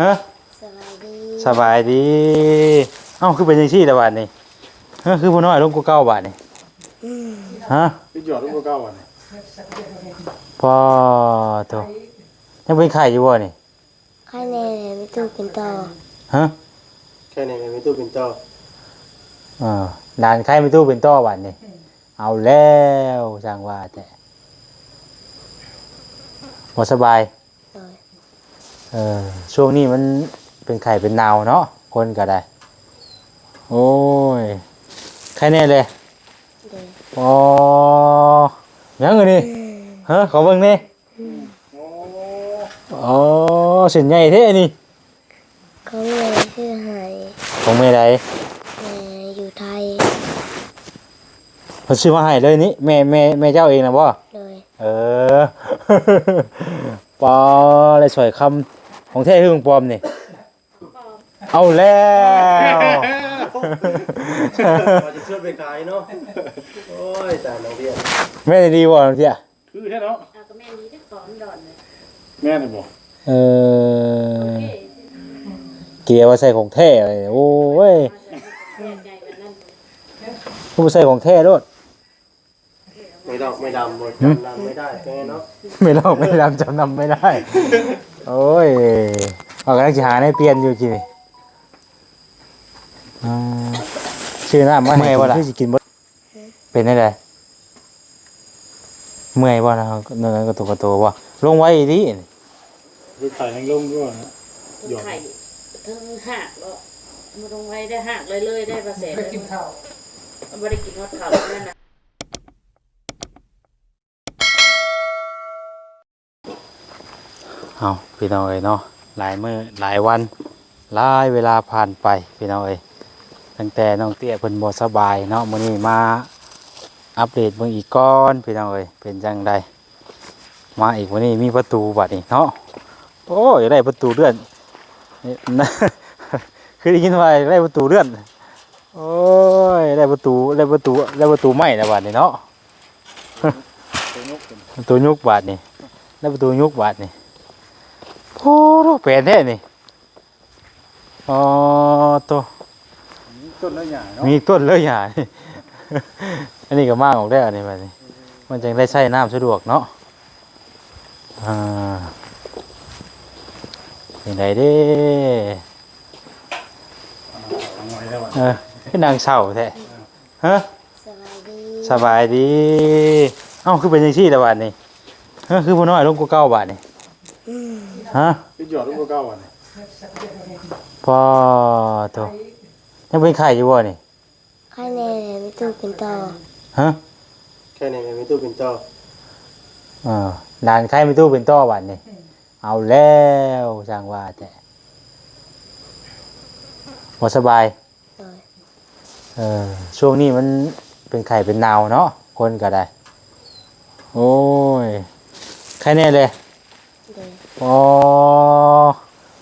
ฮะสบายดีสบายดี เอ้าคือเป็นจังซี่แต่บาดนี้ฮะคือบ่น้อยลงกว่าเก่าบาดนี้ฮะพี่หยอดลูกเก้าวันนี้พอโตยังเป็นไข่อยู่บ่นี่ใครแน่ไม่ตู้เป็นต่อฮะแค่นี้ไงมีตู้เป็นเจ้าเออด่านไข่ไม่ตู้เป็นต้อบาดนี้เอาแล้วจังว่าแต่บ่สบายโดย เออช่วงนี้มันเป็นไข่เป็นนาวเนาะคนก็ได้ โอ้ยใครแน่เลยโดยอ๋อยังไงนี่ฮะขอเบิ่งนี่โอ้อ๋อเส้นใหญ่เท่นี่เขาแม่ชื่อหายของแม่ใดแม่อยู่ไทยเพิ่นซื้อมาให้เลยนี่แม่แม่แม่เจ้าเองนะบ่โดยเออ ปอเลยสวยคำ ของแท้คือของปลอมนี่ เอาแล้วมาจะช่วยไปขายเนาะ โอ้ยแต่น้องเบี้ยแม่ได้ดีบ่น้องเตี้ยคือแค่เนาะเอาก็แม่นี้ได้สอนดอนเลยแม่นี่บอกเออเอ๊ะเกียร์ว่าใส่ของแท้เลยโอ้ยเสียใจวันนั้นผู้ใส่ของแท้โลดไม่ดอกไม่ดำหมดดำไม่ได้แค่เนาะไม่เล่าไม่รำจำนำไม่ได้ โอ้ยเอากำลังจะหาในเปลี่ยนอยู่กี่นี่อ่าชื่อหน้ามาให้กินคือสิกินบ่เป็นได้ไดเมื่อยบ่นะเนื้อกระตุกกระโตบ่ลงไว้ดิคือไข่แห้งลงด้วยนะคือไข่ทั้งหักแล้วมาลงไว้ได้หักเลยเลยได้ประเสริฐกินข้าวไม่ได้กินฮอดข้าวนั่นนะ เอาพี่น้องเอ้ยเนาะหลายมื้อหลายวันหลายเวลาผ่านไปพี่น้องเอ้ยตั้งแต่น้องเตี้ยเพิ่นบ่สบายเนาะมื้อนี้มาอัปเดตเบิ่งอีกก่อนพี่น้องเอ้ยเป็นจังไดมาอีกวันนี้มีประตูบัดนี้เนาะโอ้ยได้ประตูเลื่อนนี่นะคือได้ยินว่าได้ประตูเลื่อนโอ้ยได้ประตูได้ประตูได้ประตูใหม่แล้วบัดนี้เนาะประตูยุกบาดนี่ได้ประตูยุกบาดนี่ โอ้โหแปลนแท้นี่อ๋อตัวต้นแล้วใหญ่เนาะมีต้นเลยอย่านี่อันนี้ก็มากออกได้อันนี้บัดนี้มันจึงได้ใช้น้ำสะดวกเนาะอ่าเป็นไรเด้ทำไว้แล้ววันเออคือนางเศร้าแท้ฮะสบายดีสบายดีเอ้าคือเป็นยังซี่แต่บาดนี่เฮ้คือพ่น้อยลงกว่าเก้าบาทนี่ ฮะพี่หยอดลูกเก้าวันนี้พอตัวยังเป็นไข่อยู่บ่นี่ใครแน่ไม่ตู้เป็นต่อฮะแค่นี้ไงมีตู้เป็นเจ้าเออด่านไข่ไม่ตู้เป็นต้อบาทนี่เอาแล้วจังว่าแต่บ่สบายโดยเออช่วงนี้มันเป็นไข่เป็นนาวเนาะคนก็ได้ โอ้ย ไข่แน่เลยโดย อ๋อ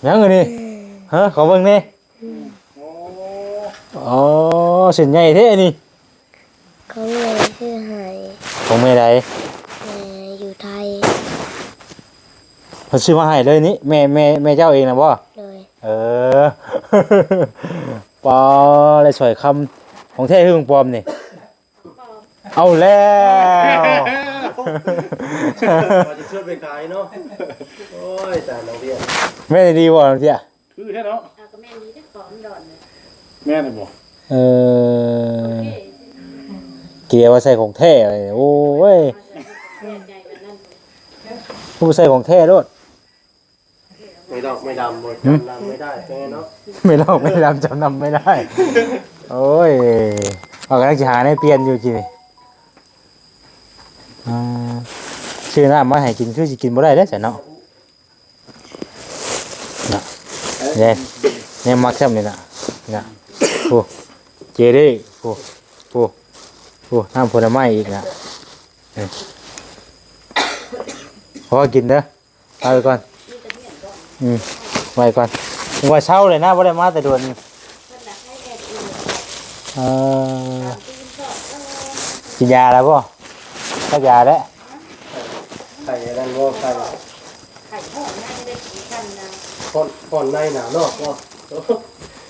ยังไงนี่ฮะขอเบิ่งนี่โอ้อ๋อเส้นใหญ่เท่นี่เขาแม่ชื่อหายของแม่ใดแม่อยู่ไทยเพิ่นซื้อมาให้เลยนี่แม่แม่แม่เจ้าเองนะบ่โดยเออ ปอเลยสวยคำของแท้คือของปลอมนี่ เอาแล้ว มาจะช่วยไปขายเนาะ โอ้ยแต่น้องเบี้ยแม่ดีบ่น้องเตี้ยคือแค่เนาะเอาก็แม่นี้ได้สอนดอนเลยแม่นี่บอกเออเอ๊ะเกียร์ว่าใส่ของแท้เลยโอ้ยเสียใจวันนั้นผู้ใส่ของแท้โลดไม่ดอกไม่ดำหมดดำไม่ได้แค่เนาะไม่เล่าไม่รำจำนำไม่ได้ โอ้ยเอากำลังจะหาในเปลี่ยนอยู่กี่นี่ อ่าชื่อน้ำมาให้กินคือสิกินบ่ได้เด้อจ้ะเนาะน่ะเย็นเนี่ยมักซ้ำนี่น่ะน่ะโอ้เจเด้โอ้โอ้โอ้น้ำผลไม้อีกน่ะพอกินเด้อเอาไปก่อนอืมไว้ก่อนว่าเช้าเลยนะบ่ได้มาแต่โดนเพิ่นน่ะให้แอบอีกเอ่อตีนสอดเออกินยาแล้วป่ะ ก็ยาแล้วไข่นั่นว่าไข่ไข่หอมนั่งได้กี่คันนะผ่อนผ่อนในหนาวเนาะก็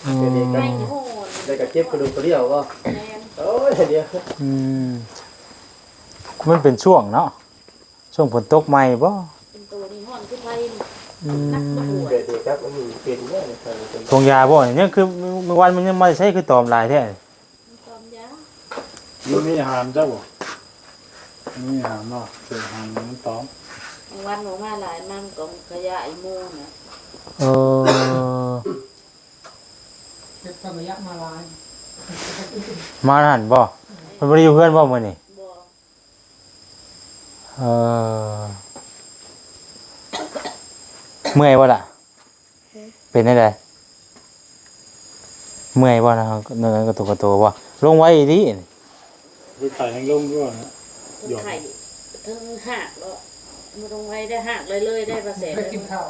อืมไม่โหดได้กับเจ็บกระดูกกระเดี่ยวก็แม่นโอ้ยเดียวอืมมันเป็นช่วงเนาะช่วงฝนตกใหม่บ่เป็นตัวนี้ห่อนขึ้นไปอืนักมประกวดเด็กๆครับมันเป็นเนี่ยเป็นทงยาบ่เนี่ยคือเมื่อวันมันยังไม่ใช่คือตอมลายแท้ความยาวมันมีอาหารเจ้าบ่มั นมีอาหารเนาะเป็นอาหารมันตอมบางวันหนูมาหลายมั่งกองขยะไอ้โม่นะเออเป็นธรรมยะมาลายมาหันบ่มันบ่ได้อยู่เพื่อนบ่มื้อนี้บ่เออเมื่อยบ่ล่ะ เป็นได้ไดเมื่อยบ่นะเนื้อกระตุกกระโตบ่ลงไว้อีดีที่ไต่ทั้งลงด้วยนะ ทั้งไข่ทั้งหักแล้วมาลงไว้ได้หักเลยเลยได้ประเสริฐไปเลยกินข้าว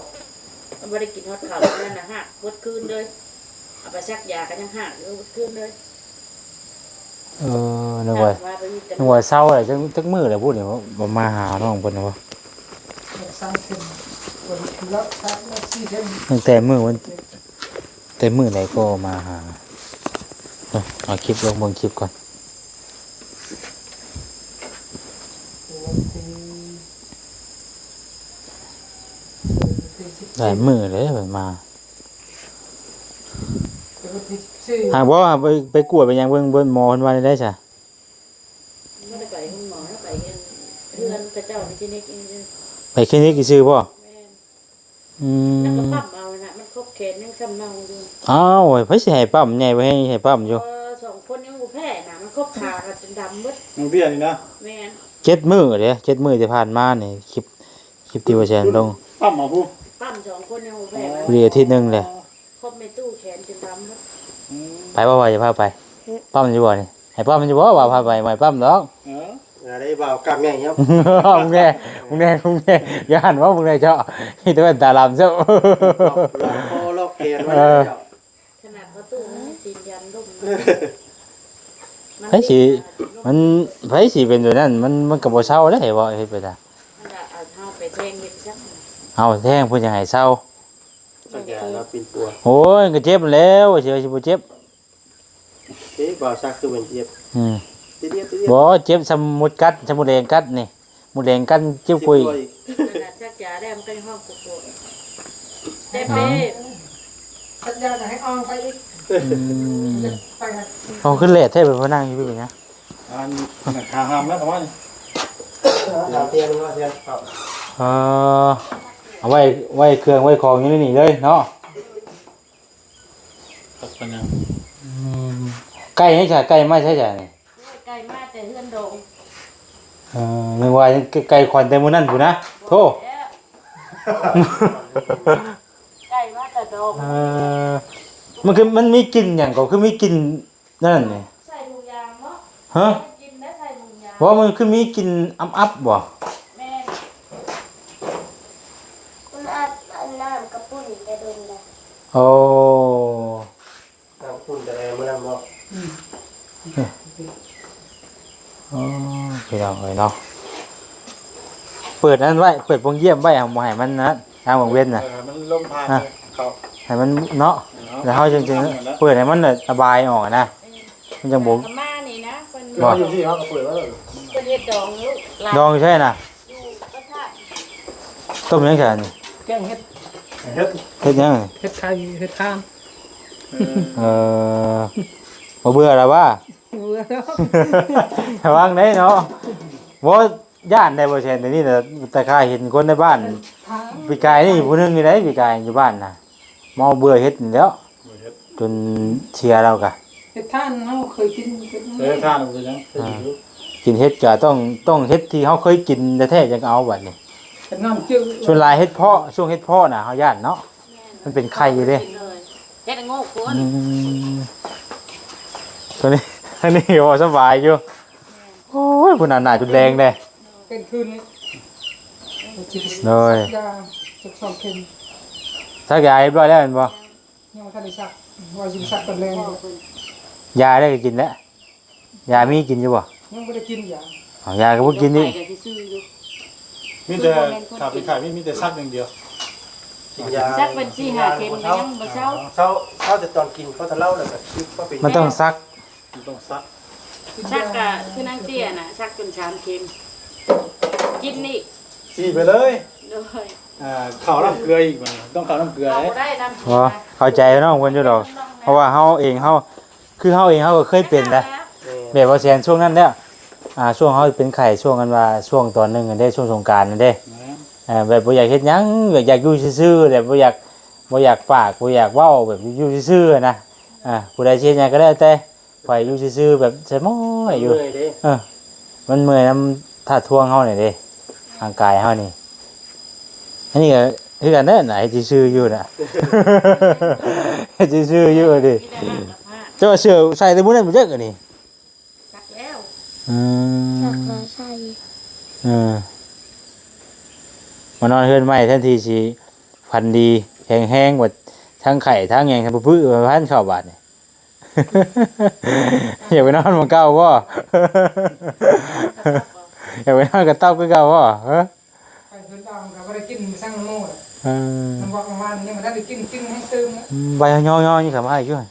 มันไม่ได้กินฮอดข้าวนั่นนะหักเบดคืนเลยเอาไปซักยากันยังหักเลยเบดคืนเลยเออนึกว่าหักมาไปกันนึกว่าเศร้าอะไรจังจักมื้อเลยพูดนี่ว่าบ่มาหาน้องเพิ่นนะบ่สามเข็มวันคือละสามละสี่เข็มตั้งแต่มื้อวันแต่มื้อไหนก็มาหาเอาเอาคลิปลงเบิ่งคลิปก่อนวันที่วันที่สิบ หลายมื้อเลยเพิ่นมาวันที่สี่หากบ่ว่าไปไปกวดไปหยังเบิ่งเบิ่งหมอเพิ่นว่าได้จ้ะไม่ได้ไปห้องหมอแล้วไปเงินเพื่อนพระเจ้าในที่นี้กินเงินไปคลินิกซื่อบ่แม่นอืแล้วก็มปั๊มเอานะมันครบแขนยังคำเนาอยู่อ้าวเพิ่นสิให้ปั๊มใหญ่ไว้ให้ให้ปั๊มอยู่เออสองคนยังบ่แพ้นะมันครบขากันจนดำหมดน้องเบี้ยนี่นะแม่นเจ็ดมื้อเด้เจ็ดมื้อที่ผ่านมานี่คลิปคลิปที่ว่าแชร์ลงปั้มมาผู้ ปั๊มสองคนยังบ่แพ้นะเรียอาทิตย์หนึงแหละครบในตู้แขนจนดำหมดอืมไปบ่ว่าจะพาไปปั๊มอยู่บ่นี่ให้ปั๊มอยู่บ่ว่าพาไปไม่ปั๊มดอก เอออะไรบ่าวกลับไงครับ มึงแน่มึงแน่มึงแน่อย่าหันว่ามึงแน่เจ้าที่ตะวันตาลำเจ้า ล็อกคอล็อกแขนไว้แล้วขนาดประตูมันยังตีนยันลุ่มไผสิ มันไผสิเป็นตัวนั้น มันมันก็บ่เศร้าได้บ่เฮ็ดไปได้มันจะเอาเท้าไปแทงเห็ดจัก เอาแท้งเพิ่นจะให้เศร้าสักอย่างแล้วปีนปัวโอ้ยก็เจ็บแล้วสิว่าสิบ่เจ็บเอ๊ะบ่าวซักคือเป็นเจ็บอืมทีเดียวทีเดียวบ่เจ็บสมุดกัดสมุดแดงกัดนี่หมุดแดงกัดเจ็บกุยขนาดชักยาได้มันก็ยังห้องปวดปวดเจ็บเป๊ะสัญญาจะให้อองไปอีกอืมไปครับเอาขึ้นเลทแท้ไปพอนั่งอยู่พี่เป็นหยังอันนั้นขาหามแล้วประมาณนี้ดาวเตียงว่าเตียงครับเออ เอาไว้ไว้เครื่องไว้ของอยู่ในนี่เลยเนาะตัดปัญญาอืมใกล้ให้จ้ะใกล้ไม่ใช่จ้ะนี่ไกลมากแต่เฮือนโดงเออนึกว่ายังไกลๆควันแต่มื้อนั้นพุ่นนะโธ่ไกลมากแต่โดงเออมันคือมันมีกลิ่นอย่างก็คือมีกลิ่นนั่นนี่ใส่ถุงยางเนาะฮะกินได้ใส่ถุงยางเพราะว่ามันคือมีกลิ่นอับๆบ่ แม่ มันอาบอันน้ำกระปุ้นไปโดนเลย โอ้น้ำคุณแต่เมื่อนั้นบ่โอ้พี่น้องเอ้ยเนาะเปิดนั้นไว้เปิดวงเยี่ยมไว้เอาบ่ให้มันนะทางวงเว้นน่ะ มันลมผ่านเขาให้มันเนาะแล้วเฮาจริงๆเปิดให้มันน่ะระบายออกนะมันจังบ่อาม่านี่นะเป็นบ่อยู่ที่เขาก็เปิดว้แล้วเป็นเห็ดดองลูกดองใช่น่ะอยู่ก็ท่าต้มยังไงนี่แกงเห็ด เฮ็ดเฮ็ดยังไงเห็ดไข่เห็ดข้างเออเออบ่เบื่อแล้วว่าเบื่อแล้วระวังได้เนาะบ่ย่านได้บ่แช่นแต่นี่น่ะแต่ข้าเห็นคนในบ้านทางปีกายนี่ผู้หนึงนี่ได้ปีกายอยู่บ้านน่ะเมาเบื่อเฮ็ดนี่แหล้วเฮ็ดจนเชียร์เรากะเห็ดท่านเราเคยกินกันเฮ็ดทานมันยังเฮ็ดอยู่กินเฮ็ดก็ต้องต้องเฮ็ดที่เฮาเคยกินแท้ๆจังเอาบัดนี้ เป็นน้ำจืดส่วนหลายเฮ็ดเพาะช่วงเฮ็ดเพาะน่ะเฮาย่านเนาะมันเป็นไข่อยู่เด้กินเลยเฮ็ดโง่คนอืมตัวนี้อันนี้โอ้สบายอยู่โอ้ยผู้นั้นน่าจุดแรงเด้เป็นคืนนี้เลยยาสักสองเข็มสักยาเรียบร้อยแล้วแม่นบ่ยังไม่ทันได้สักว่าจะสักกันแรงยาได้ก็กินแล้วยามีกินอยู่บ่ยังไม่ได้กินยาเอายาก็บ่กินนี่ ไปกับที่ซื้ออยู่ มีแต่ขาดไปขายมีมีแต่ซักอย่างเดียวกินยาสักเป็นสี่ห้าเข็มก็ยังบ่เช้าเช้าเช้าจะตอนกินเขาจะเล่าแล้วก็คิดว่าเป็นมันต้องซักมันต้องซักชักกะคือนางเตี้ยน่ะชักจนชามเข็มกินนี่สีไปเลยเลยอ่าข้าวน้ำเกลืออีกมันต้องข้าวน้ำเกลือเอาเลยได้นำบ่เข้าใจเนาะคนอยู่ดอกเพราะว่าเฮาเองเฮาคือเฮาเองเฮาก็เคยเป็นนะแม่แบบว่าแซนช่วงนั้นเนี่ย อ่าช่วงเฮาเป็นไข้ช่วงกันว่าช่วงตอนหนึงกันได้ช่วงสงกรานต์นั่นเด้นะเอ่าแบบบ่อยากเฮ็ดหยังแบบอยากอยู่ซื่อๆแบบบ่อยากบ่อยากปากบ่อยากเว้าแบบอยู่ซื่อๆนะอ่าผู้ใดสิเฮ็ดหยังก็ได้แต่ข่อยอยู่ซื่อๆแบบใส่ม้อยอยู่เมื่อยเด้เออ มันเมื่อยน้ำท่าท่วงเฮานี่เด้ร่างกายเฮานี่ อันนี้ก็คือกันเด้อไหนสิซื่ออยู่น่ะสิซื่ออยู่ดิที่ได้ห้ากับห้าเจ้าเสื้อใส่แต่มื้อนั้นบ่จักอันนี้ชักแล้ว อืสักมแล้วใช่เออมานอนเฮือนใหม่ทันทีสิพันดีแข็งแห้งกว่าทั้งไข่ทั้งหยังทั้งพื้นพันเข้าบาดนี่อย่าไปนอนหมันเก่าบ่อย่าไปนอนกับเต้าคือเก่าบ่เฮ้อไปเพิ่นเอาก็บ่ได้กินสั่งโม่น่ะเออมันบอกประมาณนี้มันได้กินกินให้เติมนะใบย่อๆนี่ครับมาอีกด้วย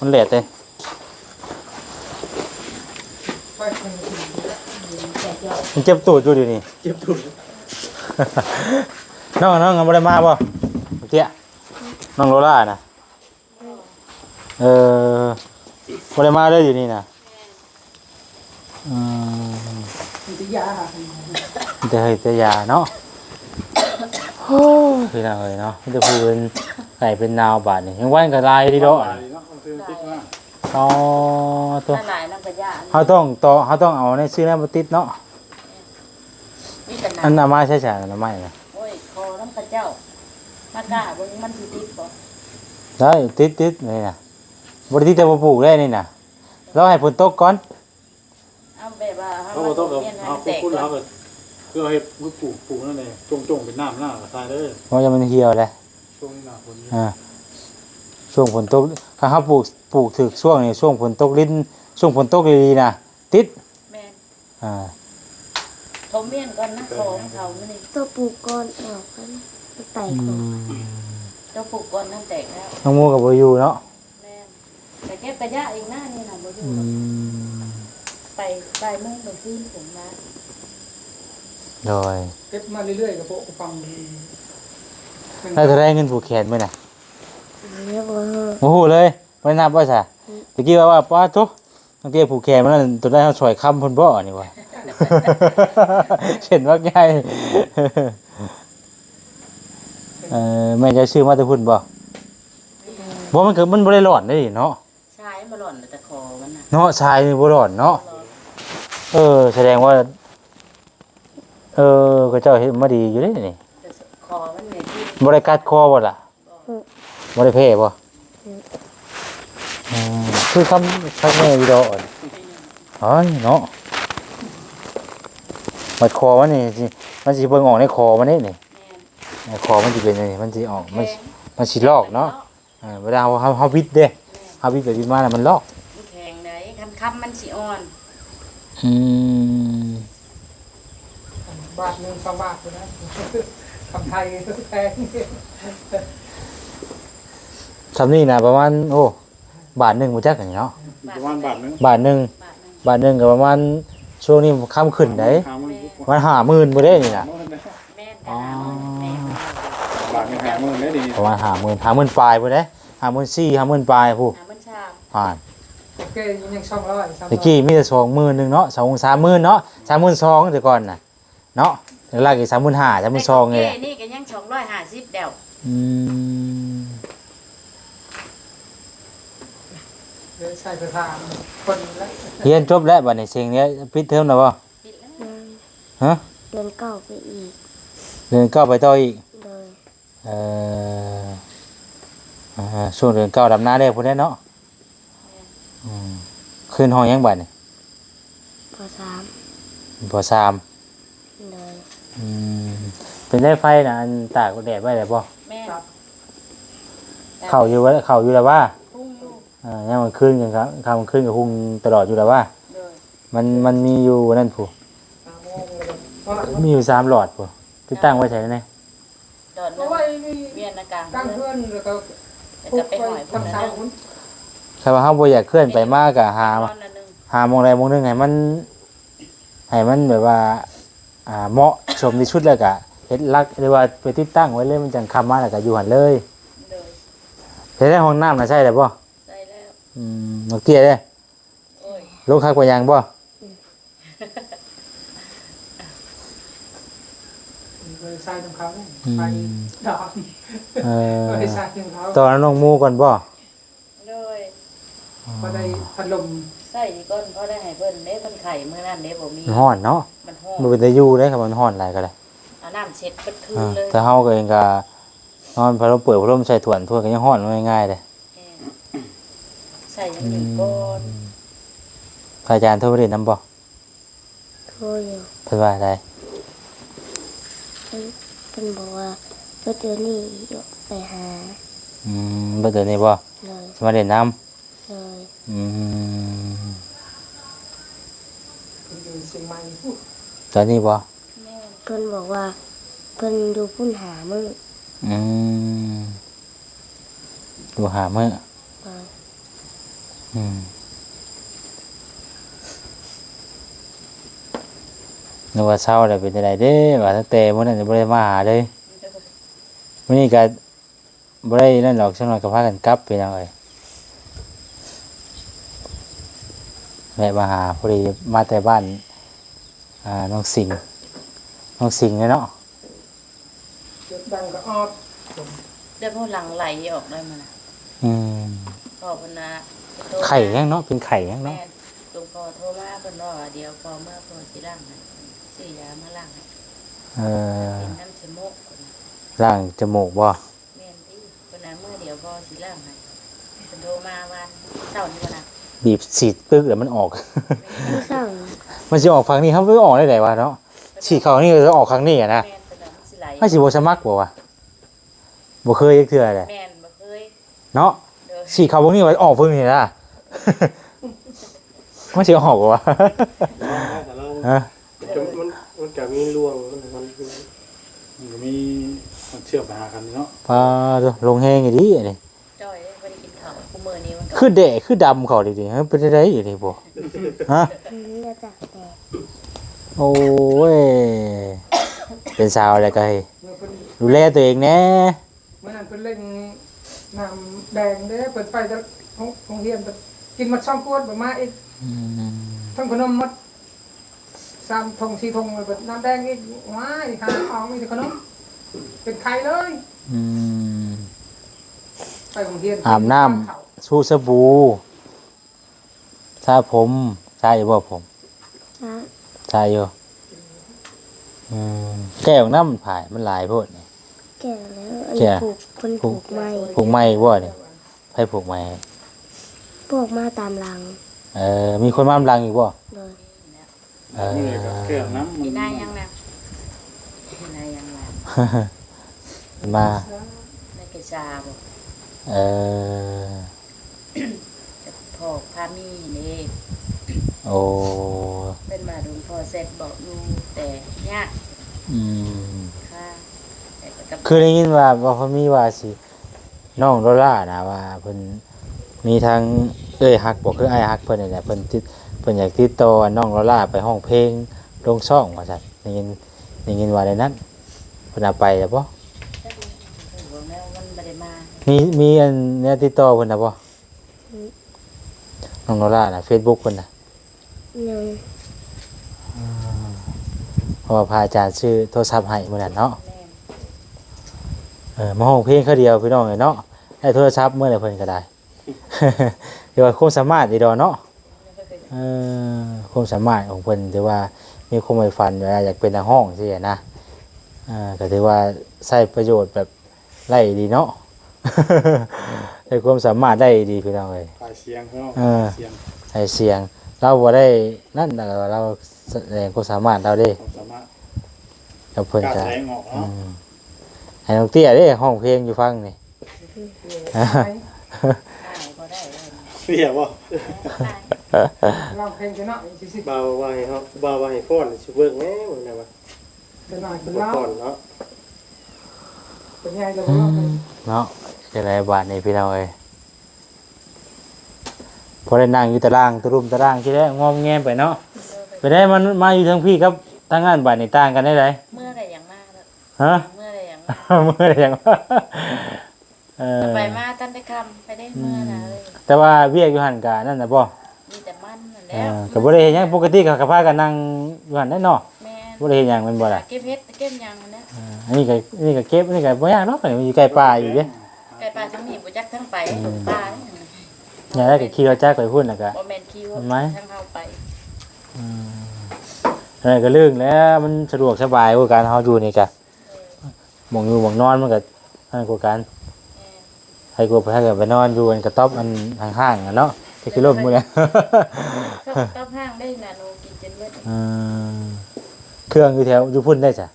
มันแหลดเลย ไปเพิ่นกิน มันเจ็บตูดอยู่ดินี่ เจ็บถุงน้องน้องบ่ได้มาบ่เตี้ยน้องโลล่านะเออบ่ได้มาเลยอยู่นี่นะอืมมันสิยาแต่เฮ้ยแต่ยาเนาะโอ้ยพี่น้องเอ้ยเนาะมันจะพูดเป็นไก่เป็นนาวบาดนี่ยังวันก็ลายดีเนาะเนาะเอาซื้อติ๊กมา อ๋อตัวถ้าหลายน้ำกระยาเฮาต้องต่อเฮาต้องเอาในซื้อน้ำมาติดเนาะมีแต่อันน้ำน่ะมาใช่ๆอันน่ะไม่นะโอ้ยคอน้ำกระเจ้ามากล้าเบิ่งมันสิติดบ่ได้ติดติดนี่นะบริติดแต่บ่ปลูกได้นี่นะเราให้ฝนตกก่อนเอาแบบว่าเขาบอกต้องเรียนให้เอามันพวแตกกคุณก่อนเขาก็คือเอาเห็ดมือปลูกปลูกนั่นเองจงจงๆเป็นน้ำหน้าก็ใส่เลยเพราะจะมันเหี่ยวเลยช่วงนี้หน้าฝนอ่าช่วงฝนตก ถ้าเขาปลูกปลูกถึกช่วงนี้ช่วงฝนตกลิ้นช่วงฝนตกดีๆนะติดแม่นอ่าทมเมียนก่อนนะของเขาไม่ได้ตัวปลูกก่อนออกกันไต่อืก่อนมเจ้าปลูกก่อนน้ำแตกแล้วน้องมูกับโบอยูเนาะแม่นแต่เก็บกระยาอีกหน้านี่นะบ่อยู่อืมไปบ่ายโมงไปคืนผมมาโดยเก็บมาเรื่อยๆก็โปะกระปังถ้าจะได้เงินผูกแขนไหมนะเรียกว่า โอ้โหเลยไม่นับว่าซะตะกี้ว่าว่าป้าทุกตั้งแต่ผูกแขนมันนั่นตัวได้เขาช่วยคำเพ่นบ่นี่วะเห็นว่าไงเออแม่จะซื้อมาแต่พุ่นบ่บ่มันก็มันบ่ได้ร้อนได้ดิเนาะชายมาหล่อนแต่คอมันน่ะเนาะชายนี่บ่ร้อนเนาะเออ แสดงว่า เออก็เจ้าเฮ็ดมาดีอยู่เด้นี่แต่คอมันเนี่ยที่บ่ได้กัดคอบ่ล่ะ บ่ได้เพ่บ่อืมคือคำชักแม่อยู่ดอกเฮ้ยเนาะมันคอมันนี่สิมันสิเบิ่งออกในคอมันนี่นี่แม่นในคอมันสิเป็นจังนี่มันสิออกมันแข็งมันสิลอกเนาะอ่าเวลาเฮาเฮาเฮาวิดเด้เฮาวิดไปวิดมาน่ะมันลอกมันแข็งได้คันคำมันสิอ่อนอืมบาทหนึงสองบาทอยู่นะคำไทยแพง ทำนี่นะประมาณโอ้บาทหนึ่งบ่จักกันเนาะประมาณบาทหนึงบาทหนึ่งบาทหนึงบาทหนึ่งก็ประมาณช่วงนี้ข้ามขึ้นได้หามือมันห้าหมื่นบ่ได้นี่น่ะแม่นอ๋อแม่นบาทหนึงหามือได้ดีประมาณห้าหมื่นห้าหมื่นปลายบ่ได้ห้าหมื่นสี่ห้าหมื่นปลายผู้หามันชามผ่านโอเคยังช่องร้อยสามตะกี้มีแต่สองหมื่นหนึ่งเนาะสองสามหมื่นเนาะสามหมื่นสองแต่ก่อนน่ะเนาะหลักอีกสามหมื่นห้าสามหมื่นสองเลยแต่นี่ก็ยัง250เดียวอืม ใส่กระถางคนละเรียนจบแล้วบัดนี้เสียงเนี้ยปิดเทอมแล้วบ่ปิดแล้วยังฮะเดินเก้าไปอีกเรียนเก้าไปต่ออีกเลยเอ่ออ่าช่วงเดือนเก้าดำหน้าได้พุ่นได้เนาะอืมคืนห้องยังบัดนี่พอสามพอสามเลยอืมเป็นได้ไฟนะอันตากแดดไว้ได้บ่แม่นเข้าอยู่ว่าเข้าอยู่แล้วว่าพุ่งลูก อ่ายังมันขึ้นกันครับข้ามมันขึ้นกับหุงตลอดอยู่แล้วว่าเลยมันมันมีอยู่นั่นผู้สามโมงเลยเพราะมีอยู่สามหลอดผู้ที่ตั้งไว้ใช่ไหมดอนเพนึราะงว่ามีเวียนอากลางกลางเพื่เพื่ออนนแล้วก็แต่จะไปหอยพุ่นทำนั่เสานนึงคุณถ้าว่าเฮาบ่อยากเคลื่อนไปมากก็หาดอนนั่นนึงหาหมองใดหมองหนึงให้มันให้มันแบบว่า อ่าเหมาะสมที่สุดแล้วก็เฮ็ดลักหรือว่าไปติดตั้งไว้เลยมันจังคำมาแล้วก็อยู่หั่นเลยเลยเฮ็ดได้ห้องน้ำน่ะใช่แล้วบ่ใส่แล้ว อืมนกเตี้ยเด้โอ้ยลงคักกว่ายังบ่เลยใส่ของเขาเนี่ยอืมไปดอกเออเลยใส่ของเขาตอนน้องหมูก่อนบ่เลยพอได้พัดลมใส่นี่ก้นเขาได้ให้เพิ่นเด้เพิ่นไข่เมื่อนั้นเด้บ่มีมันร้อนเนาะมันห้องมันเป็นตะอยู่ได้ครับมันร้อนหลายก็ได้เอาน้ำเช็ดเปิดคืนอ่าเลยแต่เฮาก็เองก็นอนพัดลมเปิดพัดลมใส่ถ่วนทั่วก็ยังร้อนมันง่ายๆเลยแม่ ใส่ยังอยู่ก้นพระอาจารย์โทรมาเรียนนำบ่โทรอยู่เพิ่นว่าได้เพิ่นเพิ่นบอกว่าเมื่อเดือนนี้ไปหาอืมบ่เดี๋ยวนี้บ่เลยสิมาเรียนนํเลยอืมอยู่เชียงใหม่อู้ตอนนี้บ่แม่เพิ่นบอกว่าเพิ่นดูพุ่นหามืออืมดูหามื้อเลยอืม นึกว่าเช้าแล้วเป็นจังไดเด้ว่าตั้งแต่มื้อนั้นจะบ่ได้มาหาเลยวันนี้ก็บ่ได้นั่นหรอกสักหน่อยก็พากันกลับไปหน่อยแม่มาหาพอดีมาแต่บ้านอ่าน้องสิงห์น้องสิงห์เนี่ยเนาะเจ็บดังก็ออดเดี๋ยวพวกหลังไหลออกได้มานะอืม พ่อเพิ่นนะไข่ยังเนาะเป็นไข่ยังแม่เนาะหลวงพ่อโทรมาเพิ่นว่าเดี๋ยวพอเมื่อพอสิล้างให้ซื้อยามาล้างให้เออเป็นน้ำชะโมกเพิ่นน่ะล่างจมูกบ่แม่นติเพิ่นน่ะเมื่อเดี๋ยวพอสิล้างให้เพิ่นโทรมาวันเช้านี้บ่นะบีบฉีดปึ๊กแล้วมันออกผู้สร้างมันจะออกฝั่งนี้ครับไม่ออกได้ไหนวะเนาะฉีดเข้านี่จะออกครั้งนี้อะนะแม่นเพิ่นน่ะมันสิไหลไม่สิบ่สมัครบ่วะบ่เคยจักเทื่อเลยแม่นบ่เคยเนาะ เด้อฉีดเข้าพวกนี้ไว้ออกเพิ่งนี่นะมันสิออกบ่วะแต่เราฮะมันมันมันจะมีรวงมันมันมันก็มีมันเชื่อมไปหากันเนาะปลาลงแห้งอยู่ดิอันนี้จ้อยบ่ได้กินข้าวกูมื้อนี้มันก็คือแดะคือดำเขาดิดิมันเป็นอะไรอยู่นี่บ่ฮะเพิ่นจะจากแต่โอ้ยเป็นสาวอะไรก็ให้เมื่อเพิ่นดูแลตัวเองแน่เมื่อนั้นเพิ่นเล่น น้ำแดงเด้เปิดไฟจะของของเฮียนเพิ่นกินมาช่องกวดบ่มาอีกอืมทั้งขนมหมดสามทงสี่ทงเลยเปิดน้ำแดงอีกว้ายหาออกมีแต่ขนมเป็นไข่เลยอืมไปของเฮียนอาบน้ำสู้สบู่ชาผมชาอยู่บ่ผมนะชาอยู่อืมแก้วน้ำผ่ายมันหลายโพดนี่ แก่แล้วอันแก่นี้ผูกเพิ่นผูกไม้ผูกไม้บ่นี่ให้ผูกไม้พวกมาตามหลังเออมีคนมาอำลังอีกบ่เลยเออ นี่ก็แก้วน้ำมันกินได้ยังนะกินได้ยังล่ะมาได้กินชาบ่เออจะพ่อพามีนี่โอ้เป็นมาดูพ่อเสร็จบอกอยู่แต่ยากอืมค่ะแต่ ก็กับคือได้ยินว่าว่าเขามีว่าสิน้องโดล่านะว่าเพิ่นมีทางเอ้ยฮักบอกคือไอ้ายฮักเพิ่นนี่แหละเพิ่นติดเพิ่นอยากติดต่อน้องโดล่าไปห้องเพลงลงช่องว่าซั่นได้ยินได้ยินว่าในนั้นเพิ่นเอาไปแล้วบ่บอกแล้วมันบ่ได้มามีมีอันเนี้ยติดต่อเพิ่นน่ะบ่น้องโดล่าน่ะ Facebook เพิ่นน่ะยังเพราะว่าพระอาจารย์ชื่อโทรศัพท์ให้มื้อนั้นเนาะ แม่นเออ มาห้องเพลงเขาเดียวพี่น้องเอ้ยเนาะได้โทรศัพท์มื้อใดเพิ่นก็ได้ เดี๋ยวาความสามารถดีดอกเนาะเออความสามารถของเพิ่นถือว่ามีความใฝ่ฝันว่าอยากเป็นนักห้องสินะอ่าก็ถือว่าใช้ประโยชน์แบบไล่ดีเนาะใช้ความสามารถได้ดีพี่น้องเลยถ่ายเสียงเนาะเออเสียงใช้เสียง เราบ่ได้นั่นแต่ว่าเราแสดงความสามารถเราเด้ความสามารถกับเพิ่นกล้าก็แสดงออกอืเนาะม ให้น้องเตี้ยเด้ห้องเพลงอยู่ฟังนี่ได้บ่ได้เลยเสียบ่ร้องเพลงจะเนาะสิสิเบาไว้เฮาเบาไว้ให้ฟ้อนสิเบิ่งแม่มันน่ะว่าเป็นหน่อยเป็นบ่เล่าฟ้อนเนาะเป็นไงจะบอกว่าเป็นเนาะจะไรบาทนี่พี่น้องเอ้ยพอได้นั่งอยู่ตารางตะรุมตารางที่แรกงอมแงมไปเนาะไปได้มันมาอยู่ทั้งพี่ครับทั้งงานบาทนี่ต่างกันได้ไรเมื่อไรอย่างมากแล้วฮะ เมื่อไรอย่าง มากเมื่อไรอย่างว่าเออไปมาตั้งแต่คำไปได้เมื่อนะเลยแต่ว่าเวียกอยู่หันกานั่นนะบ่มีแต่มันนั่นเอแล้วอก็บ่ได้เฮ็ดหยังปกติก็กับพากันนั่งอยู่หันได้เนาะแม่บ่ได้เฮ็ดหยังแม่นบ่ล่ะเก็บเฮ็ดเก็บหยังนะเอออันนี้ก็อันนี้ก็เก็บอันนี้ก็บ่ยากเนาะมันอยู่ใกล้ป่าอยู่เด้ไก่ปลาทั้งนี้บ่จักทั้งไปหลงปลาเนี่ยอยากได้ก็ขี่รถจักรไปพุ่นน่ะก็ บ่แม่นคิวเห็นไหม ทั้งเฮาไปอืมอันนั้นก็เรื่องแล้วมันสะดวกสบายกว่าการเฮาอยู่นี่ก็ห มองอยู่หมองนอนมันก็อันนั้นกว่ากันให้กูไปให้กับไปนอนอยู่อันกระต๊อบอันห่างๆอะเนาะจะคือล่มมื้อแล้วก็ต้องห้างได้น่ะหนูกินจนเบิดอืมเครื่องอยู่แถวอยู่พุ่นได้จ้ะ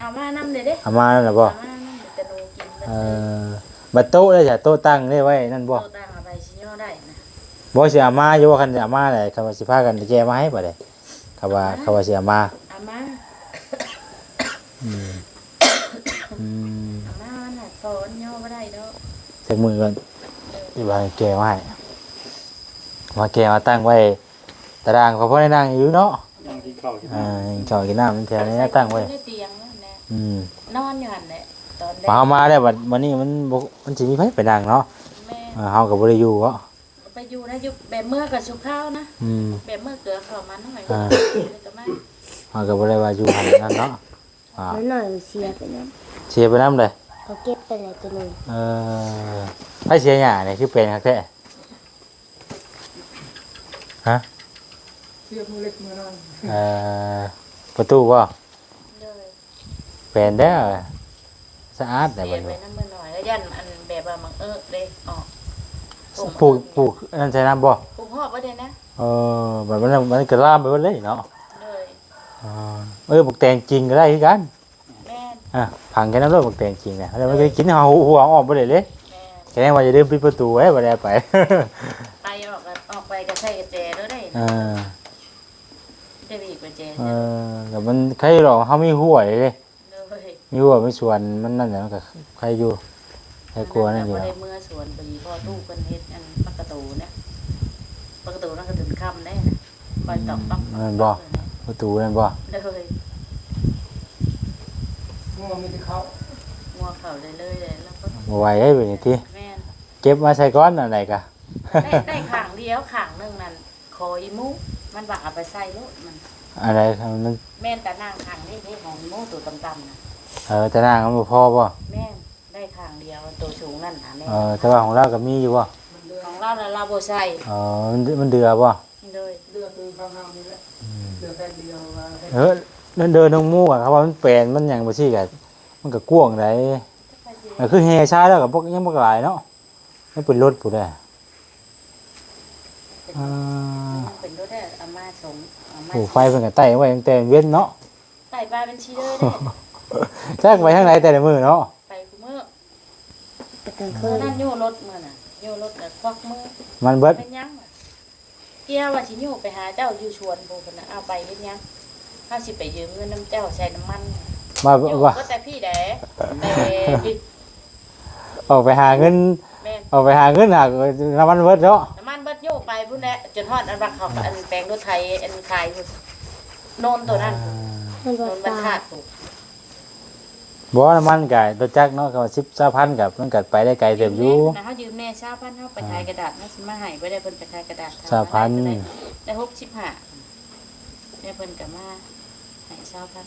เอามานำเด้เด้เอามานั่นน่ะบ่เอามานำแต่หนูกินเบิดเอเลยอบัดโต๊ะได้จ้ะโต๊ะตั้งได้ไว้นั่นบ่โตต่างเอาไปสิย่อได้นะบ่สิเอามาอยู่ว่าคันสิเอามาได้คำว่าสิพากันแก้มาให้บ่ได้คำว่าคำว่าสิเอามาเอามาอืม อืมเอามามันน่ะโตมันย่อบ่ได้เด้อใส่มือก่อนที่ว่าแก้มาให้มาแก้มาตั้งไว้ตารางเขาพอได้นั่งอยู่เนาะนั่งกินข้าวกินอ่ากินข้าวกินน้ำมันแถวนี้นะตั้งไว้ ในเตียงนั่นแหละอืมนอนอยู่หั่นแหละตอนแรพอกเฮามาได้วบัดวันนี้มันบ่มันสิมีไผไปนั่งเนาะแม่อ่าเฮาก็บ่ได้อยู่เนาะไปอยู่นะอยู่แบบเมื่อกับสุข้าวนะ อืม แบบเมื่อเกลือข้าวมันหน่อยอ่าก็มาเฮาก็บ่ได้ว่าอยู่หั่นนั่นเนาะอ่า แล้วหน่อยเสียไปน้ เสียไปน้ำเลยำเขาเก็บไปแล้วตัวหนึงเออไผเสียหยังนี่คือเป็นคักแท้เสียบมือเล็กมือน้อยเอ่อประตูบ่เลยเป็นแล้วสะอาดแต่เสีบัยดไปนี้น้ำมันหน่อยแล้วยันอันแบบว่ามังเออเด้ออกปลูกปลูกอันนั้นใส่น้ำบ่ปลูกหอบไว้เด้นะเออแบบมันมันก็ล่ามไปหมดเลยเนาะเลยอ่าเออบักแตงจริงก็ได้คือกันแม่น อะผังแค่นั้นเลยบักแตงจริงเนี่ยแล้วมันก็กินหัวหัวออกไปเลยเลยแม่นแค่นั้นว่าจะเดินปิดประตูไว้บ่ได้ไปไปออกกันออกไปก็ใส่กระแจแล้วได้เอนะอได้ไปอีกกระแจเออแต่มันใครหรอกเฮามีหัวเลยเด้เลยมีหัวมีส่วนมันนั่นแหละมันก็ใครอยู่ใครกลัวนั่นอยู่บ่แล้วได้เมื่อสวนพอดีพ่อตู้เพิ่นเฮ็ดอันปักประตูเนี่ยปักประตูนั่นก็ถึงค่ำได้นะคอยตอกตอกมันบ่ประตูนั่นบ่เลย งัวมีแต่เขางัวเข่าเลยเลยเลยแล้วก็บ่ไหวได้เป็นทีแม่นเก็บมาใส่ก้อนอะไรกะได้ได้ขางเดียวขางหนึงนั่นคออีมุมันบักเอาไปใส่รถมันอะไรมันแม่นแต่นางขางนี่ให้ของอีมุตัวต่ำๆนะเออแต่นางมันบ่พอบ่แม่นได้ขางเดียวตัวสูงนั่นนะแม่นเออแต่ว่าของเราก็มีอยู่บ่ของเราน่ะเราบ่ใส่เออมันมันเดือบ่เลยเลือดคือข้างๆนี่แหละเลือดแค่เดียวว่าแค่เออ นั่นเดินทางหมู่อะครับว่ามันแปลนมันหยังบ่ซี่กะมันก็กว้างได้ก็คือแห่ช้าแล้วก็บ่ยังบ่หลายเนาะมันเป็นรถผู้ใดอ่ามันเป็นรถได้เอามาสมเอามาผู้ไฟเพิ่นก็ไต่ไว้ตั้งแต่เว้นเนาะไต่ปลาเป็นชีเลยเด้จักไปทางไหนแต่ละมื้อเนาะไปคุมื้อไปกลางคืเมื่อนนั่นโยรถมื้อน่ะโยรถก็ควักมือมันเบิดเป็นหยังวะเกี่ยวว่าสิโยไปหาเจ้าอยู่ชวนบ่เพิ่นน่ะเอาไปเฮ็ดหยัง ถ้าสิไปยืมเงินน้ำเจ้าใช้น้ำมันมาโยว่าก็แต่พี่แดแต่ออกไปหาเงินแม่นออกไปหาเงินหาน้ำมันเบิดเนาะน้ำมันเบิดโยกไปพุ่นแหละจนฮอดอันบักเขาก็อันแปลงรถไทยอันขายพุ่นโนนตัวนั้นมันโนบอกนบรรตาทัดถูกบ่น้ำมันก็รถจักรเนาะก็10 20,000กับมันก็ไปได้ไกลเติบอยู่นะเฮายืมแน่ชาวพันเฮาไปขายกระดาษนะสิมาให้บ่ได้เพิ่นไปขายกระดาษชาวพันได้ได้65ได้เพิ่นก็มา ให้ชาวพัน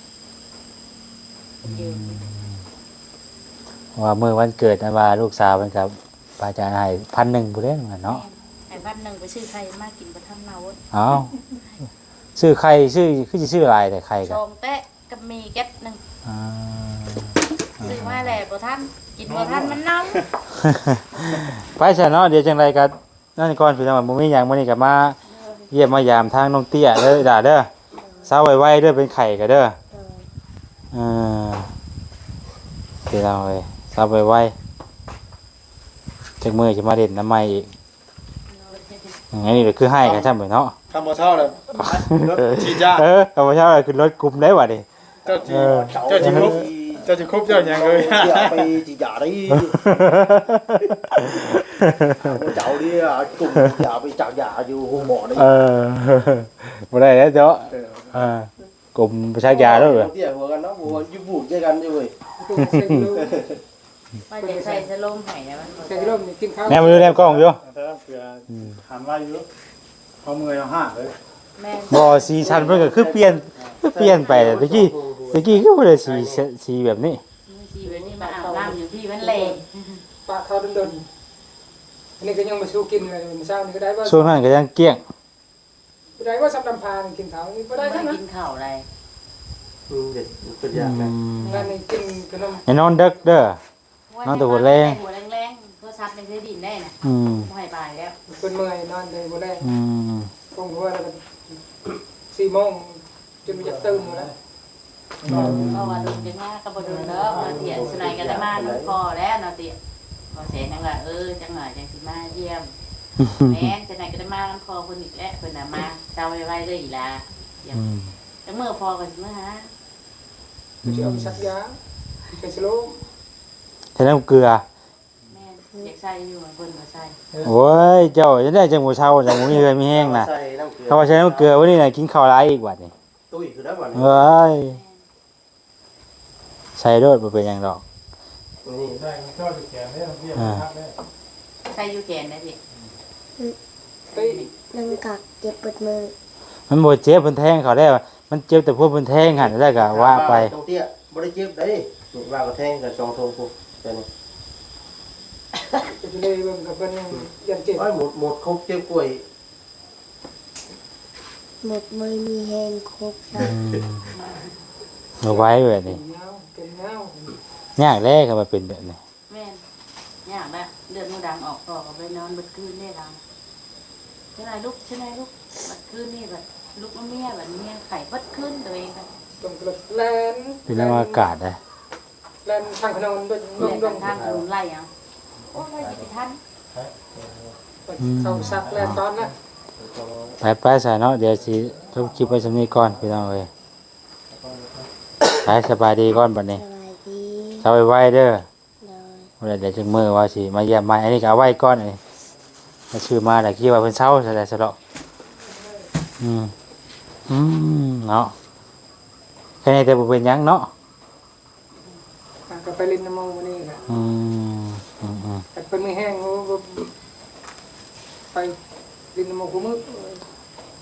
ยืมว่าเมื่อวันเกิดนะว่าลูกสาวมันกับปาจารย์ให้พันหนึ่งผู้เล่นกันเนาะไอ้พันหนึงไปซื้อไข่มากินบ่ทันเนาเว้ยเอาซื้อไข่ซื้อคือจะซื้ออะไรแต่ไข่กันซองแตะกับมีแก๊สหนึงอ่าซื้อมาแล้วบ่ทันกินบ่ทันมันเน่าไปซะเนาะเดี๋ยวจังไรกันนั่นก่อนพี่น้องบ่มีหยังมื้อนี้ก็มาเยี่ยมมายามทางน้องเตี้ยเด้อด่าเด้อ เศร้าไว้ๆเด้อเป็นไข่ก็เด้อเออเออพี่น้องเอ้ยเศร้าไว้ๆจักมื้อจะมาเด่นน้ำใหม่อีกอันนี้ก็คือให้กันซั่นไปเนาะคำบ่เท่าเลยรถฉีดยาเออเอาไปเช่าคือรถกลุ่มได้ว่ะดิเจ้าจีเจ้าจีลุก เจ้าจะครบเจ้าอย่างเลยอย่าไปจีจ่า đi cháu đi à, cùng giả bị chạc giả dù hôn bỏ đi เออบ่ได้แล้วเจ้าเออกลุ่มประชายาแล้วเหรอ Tiếc vừa gần nó vừa như vụ chơi gần như vậy ตัวเซ็งลูกว่าจะใส่สโลมให้นะมันบ่เซ็งลูกนี่กินข้าวแนมมาดูแนมกล้องอยู่แต่เผื่อหันว่าอยู่เอามือเอาห้าเลยแม่นบ่สีสันเพิ่นก็คือเปลี่ยน คือเปลี่ยนไปแต่ตะกี้ตะกี้คือบ่ได้สีสีแบบนี้บางทีแบบนี้มาอาบน้ำอยู่พี่มันแรงปากเขาดนๆอันนี้ก็ยังมาสู้กินเลยมันเช้านี่ก็ได้ว่าช่วงนั้นก็ยังเกลี้ยงได้ว่าสับดำพานกินข้าวนี่ก็ได้ไม่ทั้งนั้นกินข้าวอะไร Ừ, để phân อื giả này มงานนี้กินขนมอย่านอนดึกเด้อ นอนแต่หัวแรง หัวแรงๆโทรศัพท์ยังใช้ดินได้นะอืมไม่ให้ไปแล้วเป็นเมื่อยนอนเลยบ่ได้อืม คงว่าแล้วก็สี่โมง จนมันจะตื่นหมดแล้วเพราะว่าดุจังว่าก็บ่ดุเด้อมาเถียงสนายกันได้มาน้ำพอแล้วเนาะเตียพอเสร็จจังว่าเออจังหน่อยจังสิมาเยี่ยมแม่นสนายก็ได้มาน้ำพอเพิ่นอีกแล้วเพิ่นน่ะมาเจ้าไว้ๆเลยอีหล่ะอืมจังมื้อพอก็สิมาหาจะเอาไปซักยาไปสโลมใช้น้ำเกลือแม่นอยากใส่อยู่เพิ่นบ่ใส่โอ้ยเจ้าจะได้จังบ่เช่าจังบ่มีเฮือนมีแห้งน่ะ Xay năng cửa เขาว่าใช้น้ำเกลือวันนี้น่ะกินข้าวหลายอีกบัดนี่ Tôi cứ đó mà เอ้ยใส่โดดบ่เป็นหยังดอก Nhìn ได้เจ้าจะแก่ได้เพียงครับได้ใส่อยู่แขนได้สิไปนั่งกักเจ็บปวดมือมันบ่เจ็บเพิ่นแทงเขาได้ว่ามันเจ็บแต่พวกเพิ่นแทงหั่นแล้วก็ว่าไป Trong tia Bố đi chếp đấy Nhìn vào cái thanh là trong thôn phụ Đây này จะเลยเบิ่งกับเพิ่นยันเจ็บ Ôi, một một khúc chếp quầy หมด มือมีแหงครบใช่อืมเอาไว้แบบนี้เงาเป็นเงายากแรกก็มาเป็นแบบนี้แม่นยากนะเลือดมันดังออกพอก็ไปนอนเบิดคืนได้ดังใช่ไหมลูกใช่ไหมลูกเบิดคืนนี่แบบลูกน้ำเมียแบบเมียไข่เบิดคืนตัวเองค่ะต้องกระแลนเป็นเรื่องอากาศนะแลนทางขนมด้วยเรีดยงนดทางงทางถนนไล่เอาโอ้ยจิตทันเข้าซักแลนตอนนะ ไปไปใส่เนาะเดี๋ยวสิทุบคลิปไว้สำนี้ก่อนพี่น้องเอ้ยไปสบายดีก่อนบัดนี้สบายดีเช้าไว้ๆเด้อเลยเดี๋ยวจึงมือว่าสิมาเยี่ยมใหม่อันนี้ก็เอาไว้ก่อนนี่มาชื่อมาแต่คิดว่าเพิ่นเช้าซะแล้วซะดอกอืมอืมเนาะแค่นี้แต่บ่เป็นหยังเนาะก็ไปลินน้ำมันวันนี้นะอืมอืมอืมแต่เป็นมือแห้งไป ลินน้ำมันกูมือ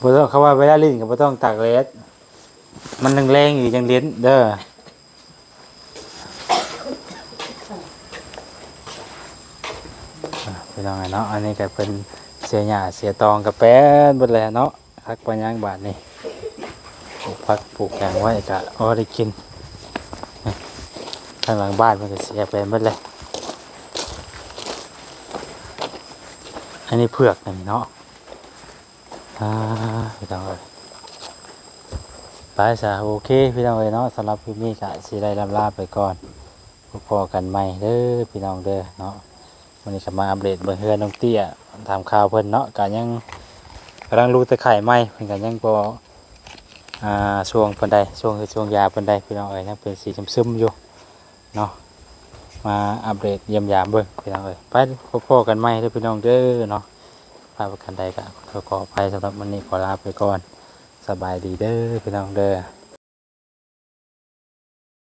บ่ต้องเขาว่าเวลาลิ้นก็บ่ต้องตากแดดมันแรงๆอยู่จังเลิ้นเด้ออะพี่น้องเนาะอันนี้ก็เป็นเสียหญ้าเสียตองกับแป้นเบิดแล้วเนาะพักปัญญังบาทนี่ปลูกพักปลูกแกงไว้ก็พอได้กินนี่ข้างหลังบ้านมันก็เสียไปหมดเลยอันนี้เผือกนี่เนาะ อ่าพี่น้องเอ้ยไปซะโอเคพี่น้องเอ้ยเนาะสำหรับคลิปนี้ก็สิได้ลำลาไปก่อนพบพอกันใหม่เด้อพี่น้องเด้อเนาะวันนี้ก็มาอัปเดตเบิ่งเฮือนน้องเตี้ยถามข่าวเพิ่นเนาะก็ยังกำลังรู้ตะไคร่ใหม่เพิ่นก็ยังบ่อ่าช่วงเพิ่นใดช่วงคือช่วงยาเพิ่นใดพี่น้องเอ้ยยังเป็นสีซึมๆอยู่เนาะมาอัปเดตเยี่ยมยามเบิ่งพี่น้องเอ้ยไปพบพอกันใหม่เด้อพี่น้องเด้อเนาะ พาประกันใดก็ขอขออภัยสำหรับวันนี้ขอลาไปก่อน สบายดีเด้อพี่น้องเด้อ